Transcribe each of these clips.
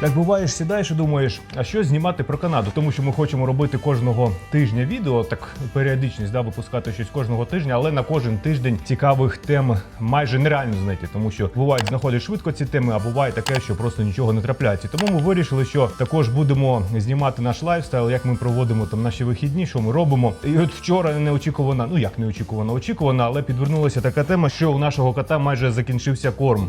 Так буваєш, сідаєш і думаєш, а що знімати про Канаду? Тому що ми хочемо робити кожного тижня відео, так періодичність да, випускати щось кожного тижня, але на кожен тиждень цікавих тем майже нереально знайти, тому що бувають знаходиш швидко ці теми, а буває таке, що просто нічого не трапляється. Тому ми вирішили, що також будемо знімати наш лайфстайл, як ми проводимо там наші вихідні, що ми робимо. І от вчора неочікувано, ну як неочікувано, очікувано, але підвернулася така тема, що у нашого кота майже закінчився корм.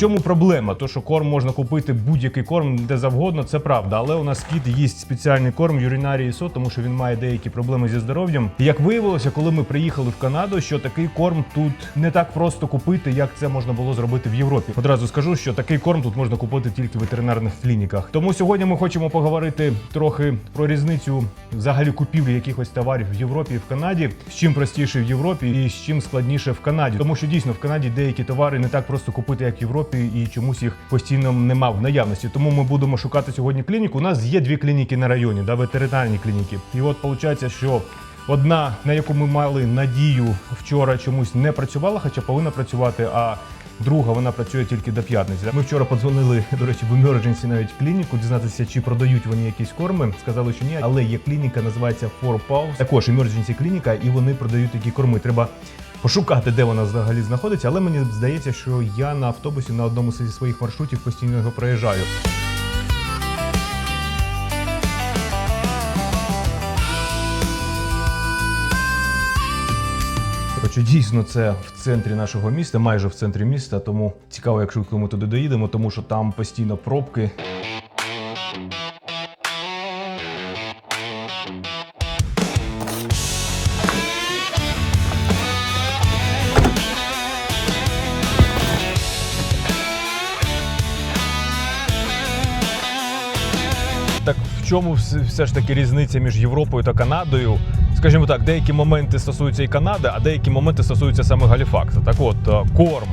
Чому проблема? То, що корм можна купити будь-який корм де завгодно, це правда. Але у нас кіт їсть спеціальний корм Юрінарії СО, тому що він має деякі проблеми зі здоров'ям. Як виявилося, коли ми приїхали в Канаду, що такий корм тут не так просто купити, як це можна було зробити в Європі. Одразу скажу, що такий корм тут можна купити тільки в ветеринарних клініках. Тому сьогодні ми хочемо поговорити трохи про різницю взагалі купівлі якихось товарів в Європі і в Канаді. З чим простіше в Європі і з чим складніше в Канаді. Тому що дійсно в Канаді деякі товари не так просто купити, як в Європі, і чомусь їх постійно нема в наявності. Тому ми будемо шукати сьогодні клініку. У нас є дві клініки на районі, да, ветеринарні клініки. І от виходить, що. Одна, на яку ми мали надію вчора чомусь не працювала, хоча повинна працювати. А друга вона працює тільки до п'ятниці. Ми вчора подзвонили, до речі, в emergency навіть клініку, дізнатися, чи продають вони якісь корми. Сказали, що ні, але є клініка, називається Four Paws, також emergency клініка, і вони продають такі корми. Треба пошукати, де вона взагалі знаходиться. Але мені здається, що я на автобусі на одному зі своїх маршрутів постійно його проїжджаю. Коротше, дійсно, це в центрі нашого міста, майже в центрі міста. Тому цікаво, як швидко ми туди доїдемо, тому що там постійно пробки. Чому все ж таки різниця між Європою та Канадою? Скажімо так, деякі моменти стосуються і Канади, а деякі моменти стосуються саме Галіфакса. Так от, е, корм.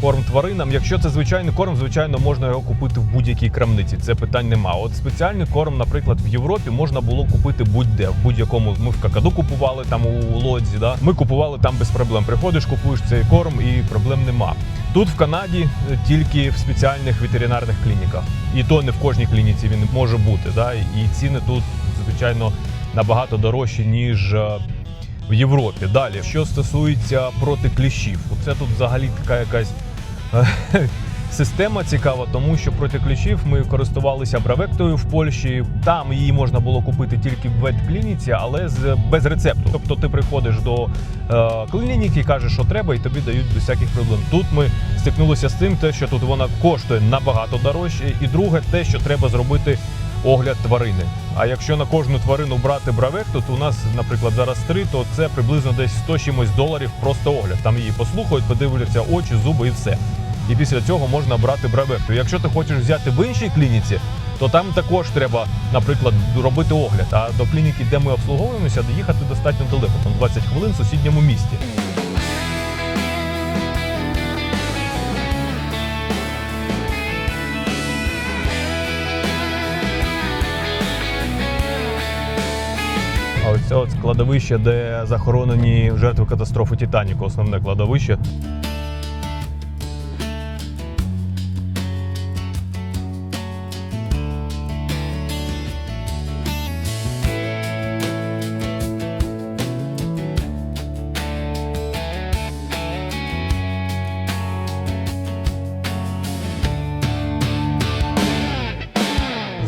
Корм тваринам. Якщо це звичайний корм, звичайно, можна його купити в будь-якій крамниці. Це питань нема. От спеціальний корм, наприклад, в Європі можна було купити будь-де. В будь-якому ми в какаду купували там у лодзі. Да? Ми купували там без проблем. Приходиш, купуєш цей корм і проблем нема. Тут в Канаді е, тільки в спеціальних ветеринарних клініках, і то не в кожній клініці він може бути. Да? І ціни тут, звичайно, набагато дорожчі, ніж е, в Європі. Далі, що стосується проти кліщів, це тут взагалі така якась система цікава, тому що проти кліщів ми користувалися бравектою в Польщі. Там її можна було купити тільки в ветклініці, але з без рецепту. Тобто ти приходиш до е, клініки, кажеш, що треба, і тобі дають без всяких проблем. Тут ми стикнулися з тим, те, що тут вона коштує набагато дорожче, і друге, те, що треба зробити огляд тварини. А якщо на кожну тварину брати бравекту, то у нас, наприклад, зараз три, то це приблизно десь 100 чимось доларів просто огляд. Там її послухають, подивляться очі, зуби і все. І після цього можна брати бравекту. Якщо ти хочеш взяти в іншій клініці, то там також треба, наприклад, робити огляд. А до клініки, де ми обслуговуємося, доїхати достатньо далеко, там 20 хвилин в сусідньому місті. А ось от кладовище, де захоронені жертви катастрофи Титаніку, основне кладовище.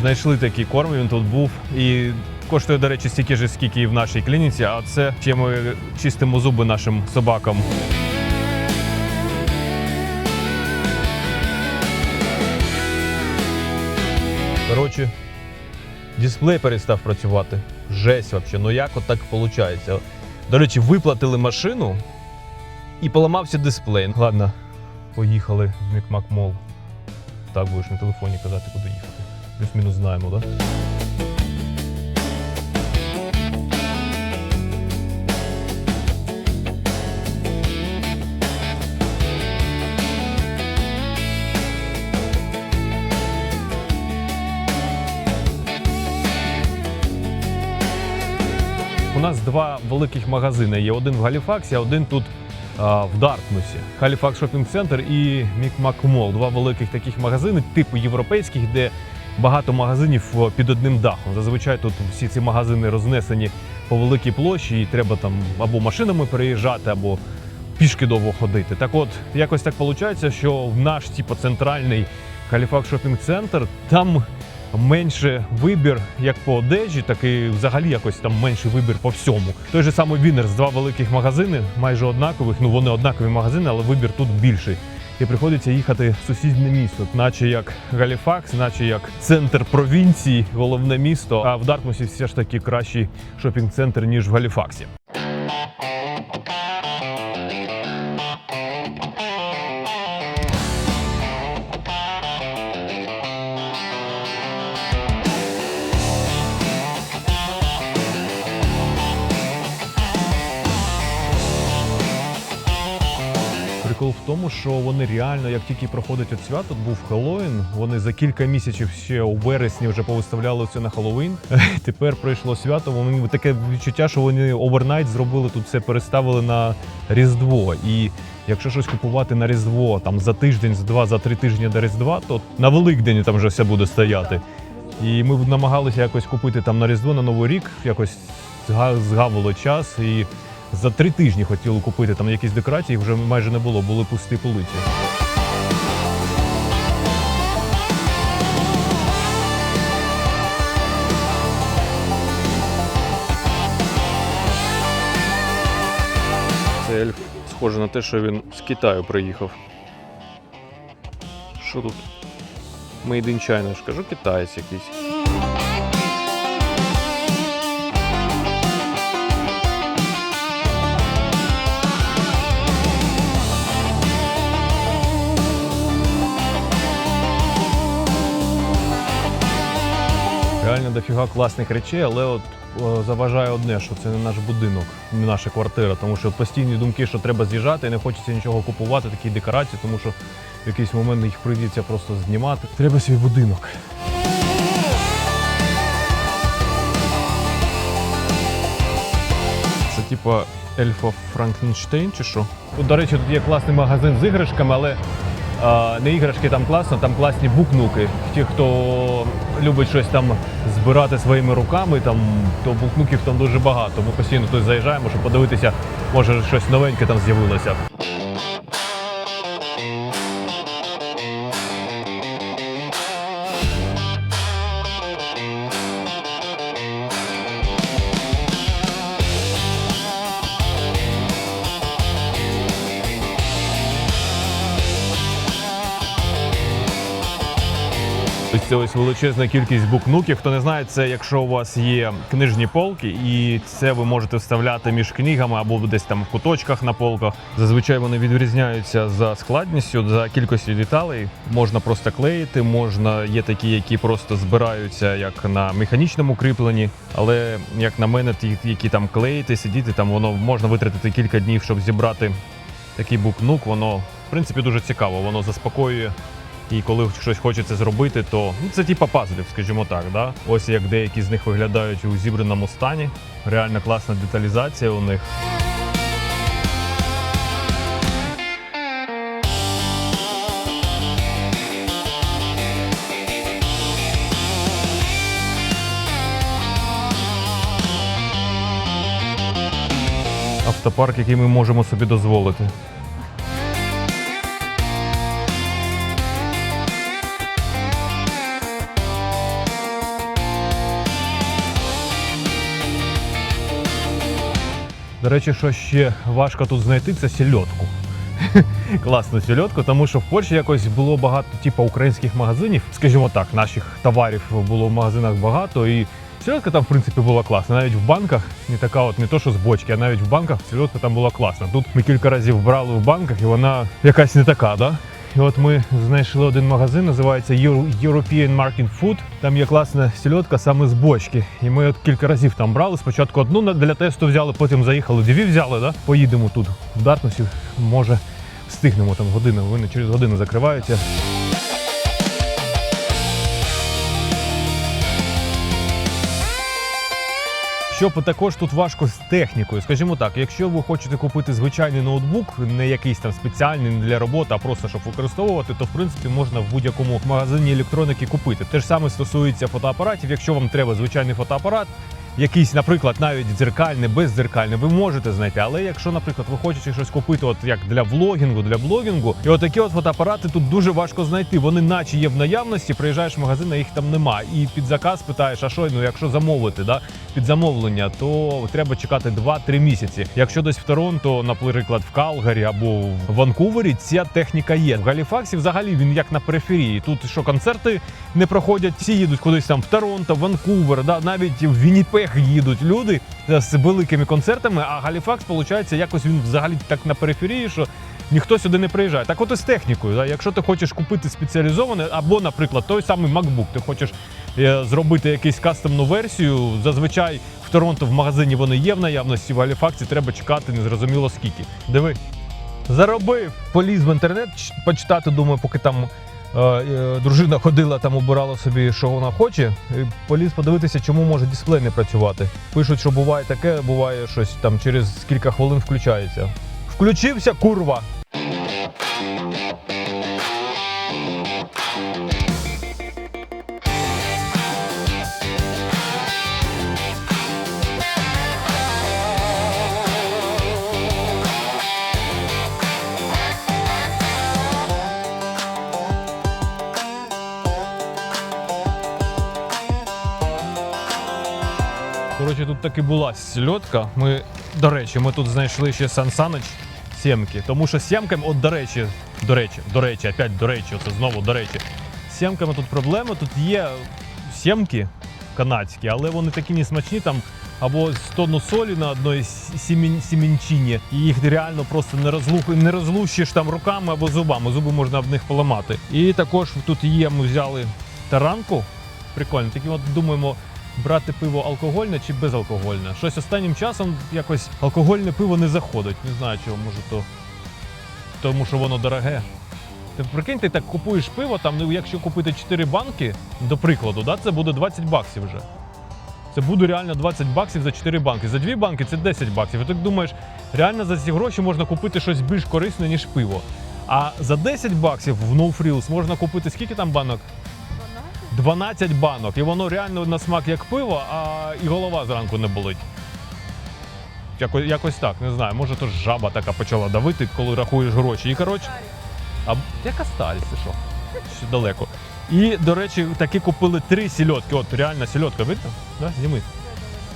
Знайшли такий корм, він тут був і коштує, до речі, стільки ж, скільки і в нашій клініці, а це ще ми чистимо зуби нашим собакам. Коротше, дисплей перестав працювати. Жесть взагалі. Ну як от так виходить? До речі, виплатили машину і поламався дисплей. Ладно, поїхали в Мікмак Мол. Так будеш на телефоні казати, куди їхати. Плюс-мінус знаємо, так? Да? У нас два великих магазини. Є один в Галіфаксі, а один тут а, в Дартмусі. Галіфакс Шопінг Центр і Мікмак Мол. Два великих таких магазини, типу європейських, де багато магазинів під одним дахом. Зазвичай тут всі ці магазини рознесені по великій площі, і треба там або машинами переїжджати, або пішки довго ходити. Так от, якось так виходить, що в наш типу, центральний Халіфакс Шопінг Центр там менше вибір як по одежі, так і взагалі якось там менший вибір по всьому. Той же самий Вінерс, два великих магазини, майже однакових. Ну вони однакові магазини, але вибір тут більший. І приходиться їхати в сусіднє місто, наче як Галіфакс, наче як центр провінції, головне місто. А в Дартмусі все ж таки кращий шопінг-центр, ніж в Галіфаксі. Прикол в тому, що вони реально, як тільки проходить от свято, був Хеллоуін, вони за кілька місяців ще у вересні вже повиставляли все на Хеллоуін. Тепер прийшло свято. Вони таке відчуття, що вони овернайт зробили тут все, переставили на Різдво. І якщо щось купувати на Різдво там за тиждень, за два, за три тижні до Різдва, то на Великдень там вже все буде стояти. І ми намагалися якось купити там на Різдво на Новий рік, якось зга- згавило час і. За три тижні хотіли купити там якісь декорації, їх вже майже не було, були пусті полиці. Це ельф схоже на те, що він з Китаю приїхав. Що тут? Made in China, ж кажу, китаєць якийсь. Дофіга класних речей, але от заважає одне, що це не наш будинок, не наша квартира. Тому що постійні думки, що треба з'їжджати, і не хочеться нічого купувати, такі декорації, тому що в якийсь момент їх прийдеться просто знімати. Треба свій будинок. Це типа Ельфа Франкенштейн чи що? Тут, до речі, тут є класний магазин з іграшками, але не іграшки там класно, там класні букнуки. Ті, хто любить щось там збирати своїми руками, там, то букнуків там дуже багато. Ми постійно тут заїжджаємо, щоб подивитися, може щось новеньке там з'явилося. Ось це ось величезна кількість букнуків. Хто не знає, це якщо у вас є книжні полки, і це ви можете вставляти між книгами або десь там в куточках на полках. Зазвичай вони відрізняються за складністю, за кількістю деталей. Можна просто клеїти, можна є такі, які просто збираються як на механічному кріпленні. Але як на мене, ті, які там клеїти, сидіти, там воно можна витратити кілька днів, щоб зібрати такий букнук. Воно в принципі дуже цікаво, воно заспокоює. І коли щось хочеться зробити, то ну, це типа пазлів, скажімо так. Да? Ось як деякі з них виглядають у зібраному стані. Реально класна деталізація у них. Автопарк, який ми можемо собі дозволити. До речі, що ще важко тут знайти, це сільотку. Класну сільотку, тому що в Польщі якось було багато типу, українських магазинів, скажімо так, наших товарів було в магазинах багато. І сільотка там, в принципі, була класна. Навіть в банках, не така, от не то, що з бочки, а навіть в банках сільотка там була класна. Тут ми кілька разів брали в банках, і вона якась не така, да? І от ми знайшли один магазин, називається European Market Food. Там є класна сільотка саме з бочки. І ми от кілька разів там брали. Спочатку одну для тесту взяли, потім заїхали, дві взяли. Да? Поїдемо тут в Дартмусі. Може, встигнемо там годину. Вони через годину закриваються. Що також тут важко з технікою. Скажімо так, якщо ви хочете купити звичайний ноутбук, не якийсь там спеціальний для роботи, а просто щоб використовувати, то в принципі можна в будь-якому магазині електроніки купити. Те ж саме стосується фотоапаратів. Якщо вам треба звичайний фотоапарат, якийсь, наприклад, навіть дзеркальний, бездзеркальний, ви можете знайти. Але якщо, наприклад, ви хочете щось купити, от як для влогінгу, для блогінгу, і отакі от фотоапарати тут дуже важко знайти. Вони наче є в наявності, приїжджаєш в магазин, а їх там нема. І під заказ питаєш, а що, ну якщо замовити, да, під замовлення, то треба чекати 2-3 місяці. Якщо десь в Торонто, наприклад, в Калгарі або в Ванкувері, ця техніка є. В Галіфаксі взагалі він як на периферії. Тут що концерти не проходять, всі їдуть кудись там в Торонто, Ванкувер, да, навіть в Вінніпег їдуть люди з великими концертами. А Галіфакс, виходить, якось він взагалі так на периферії, що ніхто сюди не приїжджає. Так от і з технікою. Да? Якщо ти хочеш купити спеціалізоване, або, наприклад, той самий MacBook, ти хочеш е, зробити якусь кастомну версію, зазвичай в Торонто в магазині вони є в наявності, в Галіфаксі треба чекати незрозуміло скільки. Диви. Заробив, поліз в інтернет почитати, думаю, поки там дружина ходила, там обирала собі, що вона хоче. І поліз подивитися, чому може дисплей не працювати. Пишуть, що буває таке, буває щось там через кілька хвилин включається. Включився, курва. Таки була сільотка. Ми, до речі, ми тут знайшли ще Сан Саныч сімки. Тому що сімками, от до речі, до речі, до речі, опять до речі, оце знову до речі. З сімками тут проблема. Тут є сімки канадські, але вони такі не смачні там. Або 100 тонну солі на одній сімінчині, і їх реально просто не розлух, не розлущиш там руками або зубами. Зуби можна об них поламати. І також тут є, ми взяли таранку. Прикольно. Такі от думаємо, брати пиво алкогольне чи безалкогольне. Щось останнім часом якось алкогольне пиво не заходить. Не знаю чого, може то тому, що воно дороге. Ти прикинь, ти так купуєш пиво, там, ну, якщо купити 4 банки, до прикладу, да, це буде 20 баксів вже. Це буде реально 20 баксів за 4 банки. За 2 банки це 10 баксів. І ти думаєш, реально за ці гроші можна купити щось більш корисне, ніж пиво. А за 10 баксів в No Frills можна купити скільки там банок? 12 банок, і воно реально на смак як пиво, а і голова зранку не болить. Якось, якось так, не знаю. Може, то ж жаба така почала давити, коли рахуєш гроші. І коротше, а яка старість, ти що? Ще далеко. І, до речі, таки купили три сільотки. От реальна сільотка, видно? Да? Зніми.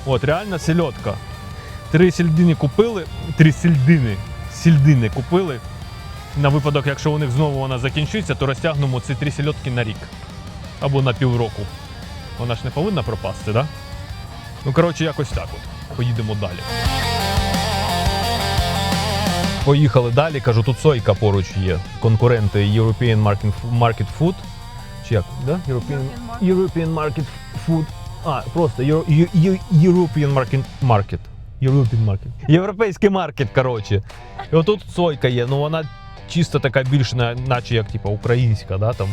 От, реальна сільотка. Три сільдини купили, три сільдини, сільдини купили. На випадок, якщо у них знову вона закінчиться, то розтягнемо ці три сільотки на рік або на півроку. Вона ж не повинна пропасти, так? Да? Ну, коротше, якось так от. Поїдемо далі. Поїхали далі. Кажу, тут сойка поруч є. Конкуренти European Market, Food. Чи як? Да? European, European Market Food. А, просто Euro- Eu- Eu- European Market. Market. European Market. Європейський маркет, коротше. І отут сойка є, ну вона чисто така більш наче як типу, українська, да, там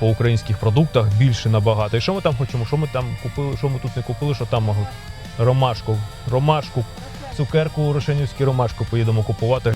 по українських продуктах більше набагато. І що ми там хочемо? Що ми там купили? Що ми тут не купили? Що там могли? Ромашку. Ромашку, цукерку, рошенівську ромашку поїдемо купувати.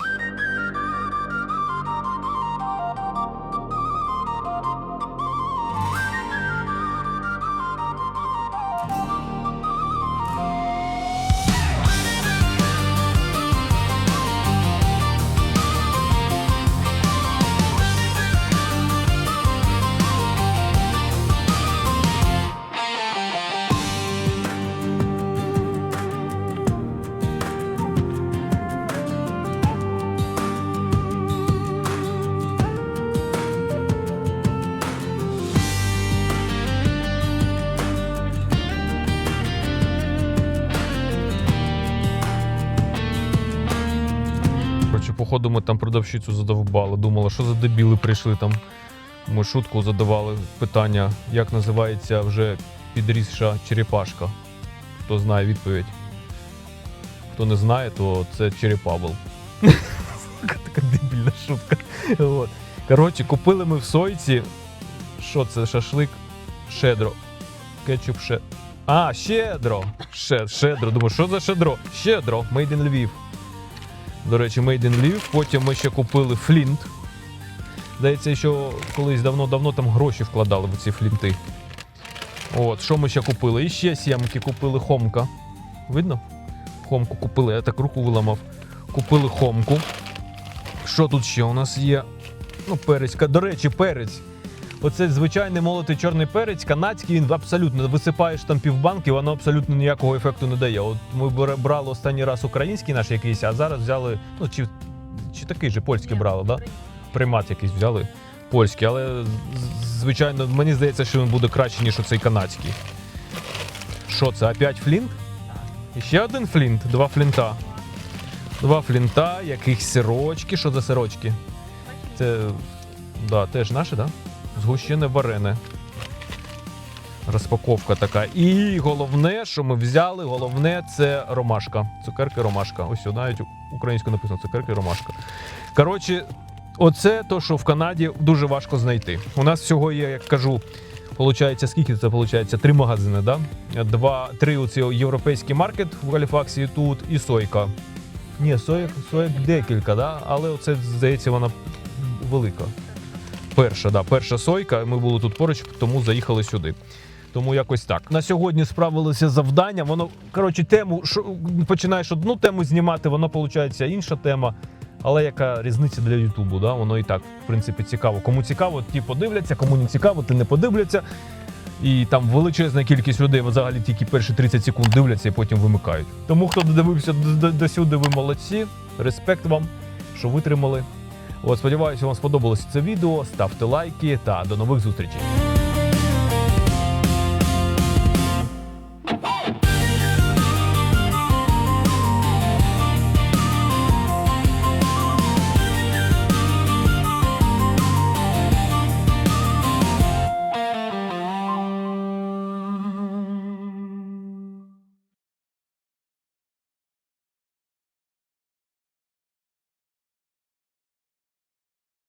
Походу, там продавщицю задовбали. Думала, що за дебіли прийшли там. Ми шутку задавали питання, як називається вже підрісша черепашка. Хто знає відповідь. Хто не знає, то це черепабл. така дебільна шутка. От. Коротше, купили ми в сойці. Що це? Шашлик шедро. Кетчуп ше. А, щедро. Ще, щедро. Думаю, що за щедро? Щедро. Made in Lviv. До речі, Made in Lviv. Потім ми ще купили флінт. Здається, що колись давно-давно там гроші вкладали в ці флінти. От, що ми ще купили? І ще сімки купили хомка. Видно? Хомку купили, я так руку виламав. Купили хомку. Що тут ще у нас є? Ну, перецька. До речі, перець. Оце звичайний молотий чорний перець, канадський, він абсолютно висипаєш там півбанки, воно абсолютно ніякого ефекту не дає. От ми брали останній раз український наш якийсь, а зараз взяли, ну чи, чи такий же польський брали, да? Примат якийсь взяли польський, але звичайно, мені здається, що він буде краще, ніж оцей канадський. Що це? Опять флінт? І ще один флінт, два флінта. Два флінта, якихось сирочки. Що за сирочки? Це да, теж наше, так? Да? Згущене варене. Розпаковка така. І головне, що ми взяли, головне це ромашка. Цукерки ромашка. Ось навіть українською написано цукерки ромашка. Коротше, оце то, що в Канаді дуже важко знайти. У нас всього є, як кажу, Получається, скільки це виходить? Три магазини, да? Два, три оці європейський маркет в Галіфаксі тут і сойка. Ні, соєк, соєк декілька, да? але оце, здається, вона велика. Перша, да, перша сойка. Ми були тут поруч, тому заїхали сюди. Тому якось так. На сьогодні справилися завдання. Воно, коротше, тему, що, починаєш одну тему знімати, воно виходить інша тема. Але яка різниця для Ютубу? Да? Воно і так, в принципі, цікаво. Кому цікаво, ті подивляться, кому не цікаво, ті не подивляться. І там величезна кількість людей взагалі тільки перші 30 секунд дивляться і потім вимикають. Тому хто додивився до, до, до сюди, ви молодці. Респект вам, що витримали. От, сподіваюся, вам сподобалося це відео. Ставте лайки та до нових зустрічей.